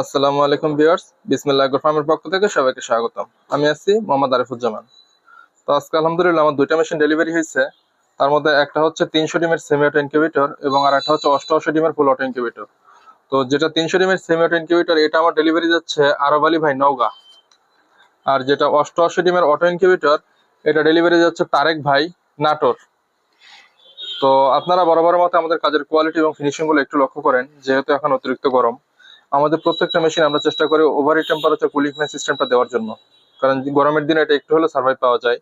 আসসালামু আলাইকুম ভিউয়ার্স, বিসমিল্লাহ ফার্মের পক্ষ থেকে সবাইকে স্বাগতম। আমি আছি মোহাম্মদ আরিফুজ্জামান। তো আজকে আলহামদুলিল্লাহ আমার দুইটা মেশিন ডেলিভারি হয়েছে। তার মধ্যে একটা হচ্ছে তিনশো ডিমের সেমি অটো ইনকিউবেটর এবং আর একটা হচ্ছে অষ্টআশি ডিমের ফুল অটো ইনকিউবেটর তো যেটা তিনশো ডিমের সেমি অটো ইনকিউবেটর এটা আমার ডেলিভারি যাচ্ছে আরব ভাই নওগাঁ। আর যেটা অষ্টআশি ডিমের অটো ইনকিউবেটর এটা ডেলিভারি যাচ্ছে তারেক ভাই নাটোর। তো আপনারা বরাবরের মতো আমাদের কাজের কোয়ালিটি এবং ফিনিশিংগুলো একটু লক্ষ্য করেন, যেহেতু এখন অতিরিক্ত গরম। আমাদের প্রত্যেকটা মেশিন আমরা চেষ্টা করি ওভার টেম্পারেচার কুলিং ফ্যান সিস্টেমটা দেওয়ার জন্য। কারণ গরমের দিনে এটা একটু হলে সার্ভাইভ পাওয়া যায়।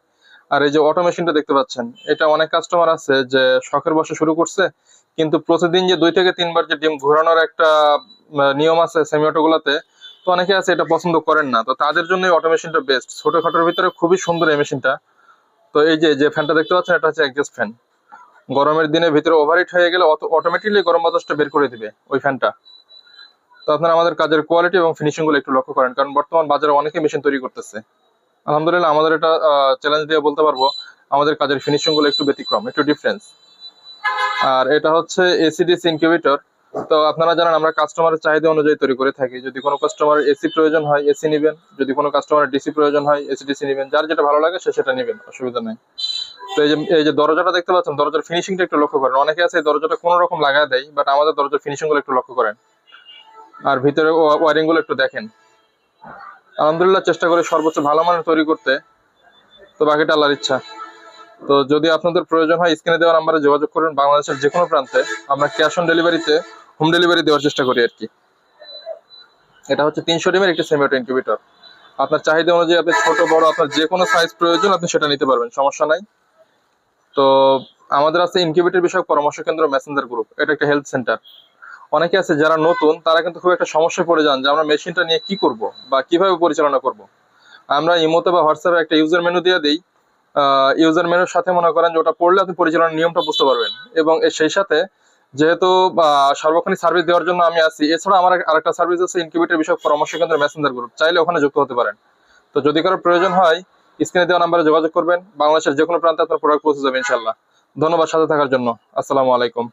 আর এই যে অটো মেশিনটা দেখতে পাচ্ছেন, এটা অনেক কাস্টমার আছে যে শখের বসে শুরু করছে, কিন্তু প্রতিদিন যে দুই থেকে তিনবার যে ডিম ঘোরানোর একটা নিয়ম আছে সেমি অটো গুলাতে, তো অনেকে আছে এটা পছন্দ করেন না। তো তাদের জন্য অটো মেশিনটা বেস্ট ছোটখাটোর ভিতরে খুবই সুন্দর এই মেশিনটা তো এই যে যে ফ্যানটা দেখতে পাচ্ছেন, এটা হচ্ছে এক্সস্ট ফ্যান গরমের দিনে ভিতরে ওভারহিট হয়ে গেলে অটোমেটিকলি গরম বাতাসটা বের করে দিবে ওই ফ্যানটা তো আপনারা আমাদের কাজের কোয়ালিটি এবং ফিনিশিংগুলো একটু লক্ষ্য করেন, কারণ বর্তমান বাজারে অনেকে মেশিন তৈরি করতেছে। আলহামদুলিল্লাহ, আমাদের এটা চ্যালেঞ্জ দিয়ে বলতে পারব, আমাদের কাজের ফিনিশিংগুলো একটু ব্যতিক্রম, একটু ডিফারেন্স আর এটা হচ্ছে এসিডিসি ইনকিউবেটর তো আপনারা জানেন, আমরা কাস্টমারের চাহিদা অনুযায়ী তৈরি করে থাকি। যদি কোনো কাস্টমার এসি প্রয়োজন হয় এসি নেবেন। যদি কোনো কাস্টমারের ডিসি প্রয়োজন হয় এসি ডিসি নেবেন। যার যেটা ভালো লাগে, সে সেটা নেবেন, অসুবিধা নেই। তো এই যে এই যে দরজাটা দেখতে পাচ্ছেন, দরজার ফিনিশিংটা একটু লক্ষ্য করেন। অনেকে আছে, এই দরজাটা কোনো রকম লাগায় দেয় বাট আমাদের দরজার ফিনিশিংগুলো একটু লক্ষ্য করেন। আর ভিতরে ওয়ারিংগুলো একটু দেখেন। আলহামদুলিল্লাহ চেষ্টা করে সর্বোচ্চ ভালো মানের তৈরি করতে। তো বাকিটা আল্লাহর ইচ্ছা। তো যদি আপনাদের প্রয়োজন হয়, স্ক্রিনে দেওয়া নাম্বারে যোগাযোগ করুন। বাংলাদেশের যে কোনো প্রান্তে আমরা ক্যাশ অন ডেলিভারিতে, হোম ডেলিভারি দেওয়ার চেষ্টা করি আর কি। এটা হচ্ছে তিনশো ডিমের একটি সেমি অটো ইনকিউবেটর। আপনার চাহিদা অনুযায়ী আপনি ছোট, বড়, আপনার যে কোনো সাইজ প্রয়োজন, আপনি সেটা নিতে পারবেন, সমস্যা নাই। তো আমাদের আছে ইনকিউবেটর বিষয়ক পরামর্শ কেন্দ্র, মেসেঞ্জার গ্রুপ। এটা একটা হেলথ সেন্টার। অনেকে আছে যারা নতুন, তারা কিন্তু খুব একটা সমস্যায় পড়ে যান যে আমরা মেশিনটা নিয়ে কি করব বা কীভাবে পরিচালনা করব। আমরা ইমোতে বা হোয়াটসঅ্যাপে একটা ইউজার মেনু দিয়ে দিই। ইউজার মেনুর সাথে মনে করেন যে ওটা পড়লে আপনি পরিচালনার নিয়মটা বুঝতে পারবেন এবং সেই সাথে যেহেতু সার্বক্ষণিক সার্ভিস দেওয়ার জন্য আমি আছি এছাড়া আমার আরেকটা সার্ভিস আছে ইনকিউবেটর বিষয়ক পরামর্শ কেন্দ্র মেসেঞ্জার গ্রুপ চাইলে ওখানে যুক্ত হতে পারেন। তো যদি কারও প্রয়োজন হয় স্ক্রিনে দেওয়া নাম্বারে যোগাযোগ করবেন। বাংলাদেশের যে কোনো প্রান্তে আপনার প্রোডাক্ট পৌঁছে যাবে ইনশাল্লাহ ধন্যবাদ সাথে থাকার জন্য। আসসালামু আলাইকুম।